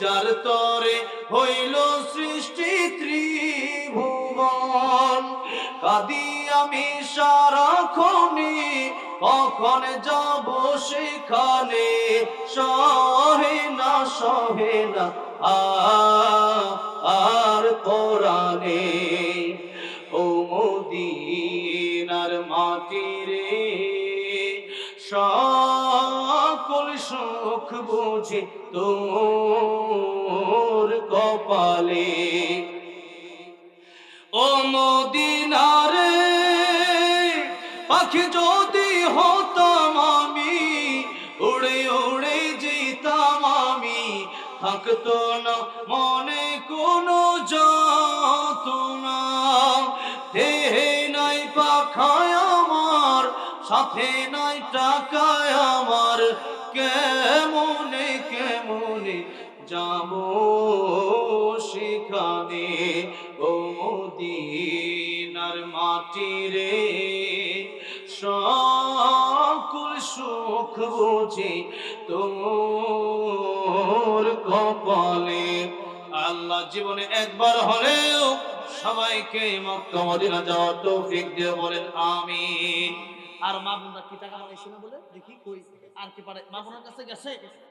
যার তরে হইল সৃষ্টি ত্রিভুবন। কাদি আমি সারাক্ষণি, কখন যাব সেখানে? সহে না সহে না, আর কোরআনে। ও মদিনার মাটি রে সকল সুখ বুঝি তোর কপালে। ও মদিনারে পাখি যদি হতাম আমি, উড়ে উড়ে যেতাম আমি। থাকতো না মনে কোনো যত না দেহে নাই পাখায় আমার, সাথে নাই টাকায় কেমনে কেমনে যাব সেখানে? ও মদিনার মাটি রে সকল সুখ বুঝি তোর কপালে। আল্লাহ জীবনে একবার হলেও সবাইকে মক্কা মদিনা যাওয়ার তৌফিক দিয়ে বলেন, আমিন। আর মা বোনরা কি টাকা পাঠাইছে না বলে? দেখি কই। আর কি পারে মা বোনের কাছে গেছে?